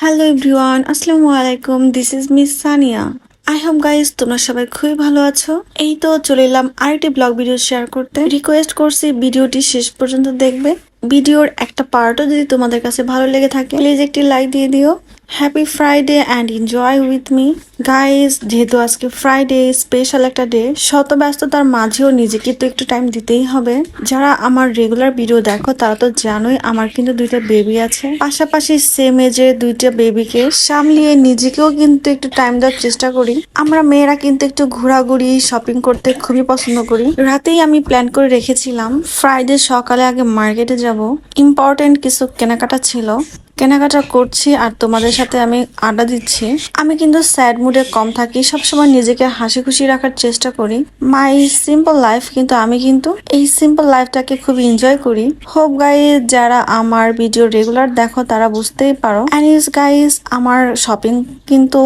Hello everyone আসসালামু আলাইকুম this is miss Sania I hope guys তোমরা সবাই খুবই ভালো আছো। এই তো চলে এলাম আরেকটি ব্লগ ভিডিও শেয়ার করতে। রিকোয়েস্ট করছি ভিডিওটি শেষ পর্যন্ত দেখবে। ভিডিওর একটা পার্টও যদি তোমাদের কাছে ভালো লেগে থাকে প্লিজ একটি লাইক দিয়ে দিও। Happy Friday and enjoy with me guys যেহেতু আজকে ফ্রাইডে স্পেশাল একটা ডে শত ব্যস্ততার মাঝেও নিজেকে তো একটু টাইম দিতেই হবে। যারা আমার রেগুলার ভিডিও দেখো, তারা তো জানোই আমার কিন্তু দুইটা বেবি আছে। পাশাপাশি সেম এজের দুইটা বেবিকে সামলিয়ে নিজেকেও কিন্তু একটু টাইম দেওয়ার চেষ্টা করি। আমরা মেয়েরা কিন্তু একটু ঘোরাঘুরি শপিং করতে খুবই পছন্দ করি। রাতেই আমি প্ল্যান করে রেখেছিলাম ফ্রাইডে সকালে আগে মার্কেটে যাব। ইম্পর্টেন্ট কিছু কেনাকাটা ছিল। কেনাকাটা করছি আর তোমাদের সাথে আমি আড্ডা দিচ্ছি। আমি কিন্তু স্যাড মুডে কম থাকি, সবসময় নিজেকে হাসি খুশি রাখার চেষ্টা করি। মাই সিম্পল লাইফ কিন্তু আমি কিন্তু এই সিম্পল লাইফটাকে খুব এনজয় করি। হোপ গাইজ, যারা আমার ভিডিও রেগুলার দেখো, তারা বুঝতেই পারো। অ্যানিস গাইজ, আমার শপিং কিন্তু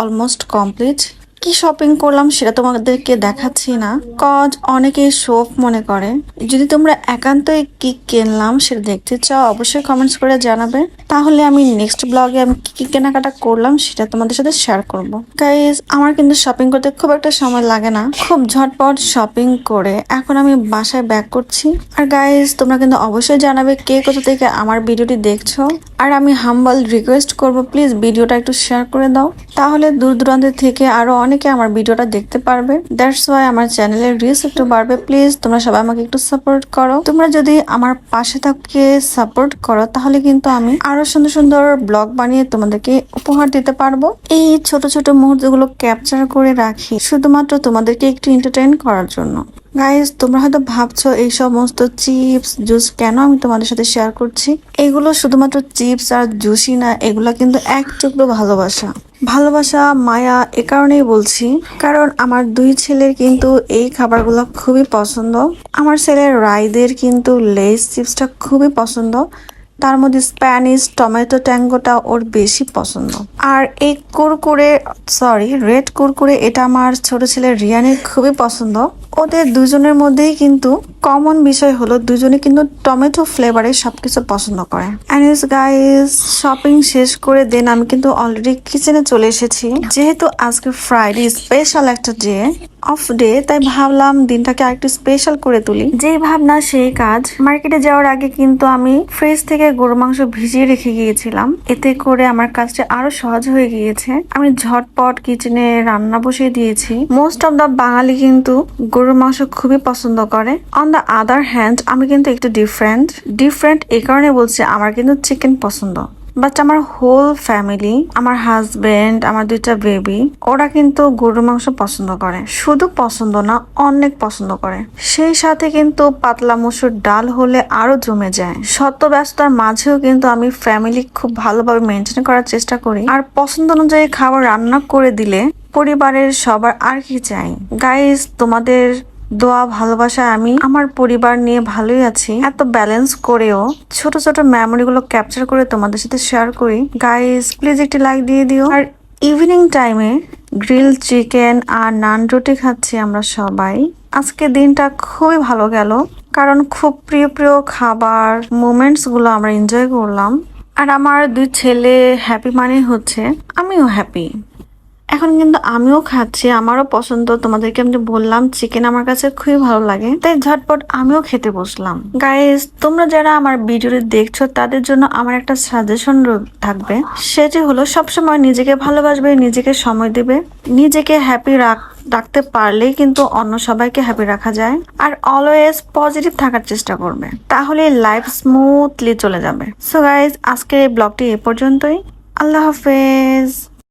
অলমোস্ট কমপ্লিট কি শপিং করলাম সেটা তোমাদেরকে দেখাচ্ছি না। কজ অনেকে শোক মনে করে। যদি তোমরা একান্তই কি কিনলাম সেটা দেখতে চাও, অবশ্যই কমেন্টস করে জানাবে। তাহলে আমি নেক্সট ব্লগে আমি কি কি কেনাকাটা করলাম সেটা তোমাদের সাথে শেয়ার করব। গাইজ আমার কিন্তু শপিং করতে খুব একটা সময় লাগে না। খুব ঝটপট শপিং করে এখন আমি বাসায় ব্যাক করছি। আর গাইজ তোমরা কিন্তু অবশ্যই জানাবে কে কোথা থেকে আমার ভিডিওটি দেখছ। আর আমি হাম্বল রিকোয়েস্ট করব প্লিজ ভিডিওটা একটু শেয়ার করে দাও। তাহলে দূর দূরান্ত থেকে আরও অনেকে আমার ভিডিওটা দেখতে পারবে। দ্যাটস ওয়াই আমার চ্যানেলের রিচ একটু বাড়বে। প্লিজ তোমরা সবাই আমাকে একটু সাপোর্ট করো। তোমরা যদি আমার পাশে থাকে সাপোর্ট করো, তাহলে কিন্তু আমি আরও সুন্দর সুন্দর ব্লগ বানিয়ে তোমাদেরকে উপহার দিতে পারব। এই ছোট ছোট মুহূর্তগুলো ক্যাপচার করে রাখি, শুধুমাত্র তোমাদেরকে একটু এন্টারটেন করার জন্য। গাইজ তোমরা হয়তো ভাবছ এই সমস্ত চিপস, জুস কেন আমি তোমাদের সাথে শেয়ার করছি? এগুলো শুধুমাত্র চিপস আর জুসই না, এগুলো কিন্তু এক টুকরো ভালোবাসা। ভালোবাসা, মায়া, এ কারণেই বলছি। কারণ আমার দুই ছেলের কিন্তু এই খাবারগুলো খুবই পছন্দ। আমার ছেলের রাইদের কিন্তু লেস চিপসটা খুবই পছন্দ। তার মধ্যে স্প্যানিশ টমেটো ট্যাঙ্গোটা ওর বেশি পছন্দ। আর এই কুরকুরে সরি রেড কুরকুরে, এটা আমার ছোট ছেলে রিয়ানের খুবই পছন্দ। ওদের দুজনের মধ্যেই কিন্তু কমন বিষয় হলো দুজনে কিন্তু টমেটো ফ্লেভারে সবকিছু পছন্দ করে। অ্যানিস গাইস শপিং শেষ করে দেন আমি কিন্তু অলরেডি কিচেনে চলে এসেছি। যেহেতু আজকে ফ্রাইডে স্পেশাল একটা ডে অফ ডে তাই ভাবলাম দিনটাকে আরেকটু স্পেশাল করে তুলি। যেই ভাবনা, সেই কাজ। মার্কেটে যাওয়ার আগে কিন্তু আমি ফ্রিজ থেকে গরু মাংস ভিজিয়ে রেখে গিয়েছিলাম। এতে করে আমার কাজটা আরও সহজ হয়ে গিয়েছে। আমি ঝটপট কিচেনে রান্না বসিয়ে দিয়েছি। মোস্ট অফ দা বাঙালি কিন্তু গরুর মাংস খুবই পছন্দ করে। অন দ্য আদার হ্যান্ড আমি কিন্তু একটু ডিফারেন্ট ডিফারেন্ট এই কারণে বলছি, আমার কিন্তু চিকেন পছন্দ। বাট আমার হোল ফ্যামিলি আমার হাজবেন্ড আমার দুইটা বেবি ওরা কিন্তু গরুর মাংস পছন্দ করে। শুধু পছন্দ না, অনেক পছন্দ করে। সেই সাথে কিন্তু পাতলা মসুর ডাল হলে আরও জমে যায়। শত ব্যস্ততার মাঝেও কিন্তু আমি ফ্যামিলি খুব ভালোভাবে মেনটেন করার চেষ্টা করি। আর পছন্দ অনুযায়ী খাবার রান্না করে দিলে পরিবারের সবার আর কি চাই। গাইস তোমাদের দোয়া ভালোবাসা আমি আমার পরিবার নিয়ে ভালোই আছি। এত ব্যালেন্স করেও ছোট ছোট মেমোরি গুলো ক্যাপচার করে তোমাদের সাথে শেয়ার করি। গাইস প্লিজ একটি লাইক দিয়ে দিও। আর ইভিনিং টাইমে গ্রিল চিকেন আর নান রুটি খাচ্ছি আমরা সবাই। আজকে দিনটা খুবই ভালো গেল, কারণ খুব প্রিয় প্রিয় খাবার মোমেন্টসগুলো আমরা এনজয় করলাম। আর আমার দুই ছেলে হ্যাপি মানে হচ্ছে, আমিও হ্যাপি এখন কিন্তু আমিও খাচ্ছি, আমারও পছন্দ। তোমাদেরকে আমি বললাম চিকেন আমার কাছে খুবই ভালো লাগে। তাই ঝটপট আমিও খেতে বসলাম। গাইস তোমরা যারা আমার ভিডিওটি দেখছ, তাদের জন্য আমার একটা সাজেশন থাকবে। সেটি হলো, সবসময় নিজেকে ভালোবাসবে, নিজেকে সময় দেবে। নিজেকে হ্যাপি রাখ, রাখতে পারলেই কিন্তু অন্য সবাইকে হ্যাপি রাখা যায়। আর অলওয়েজ পজিটিভ থাকার চেষ্টা করবে। তাহলে লাইফ স্মুথলি চলে যাবে। সো গাইজ আজকের এই ব্লগটি এ পর্যন্তই। আল্লাহ হাফেজ।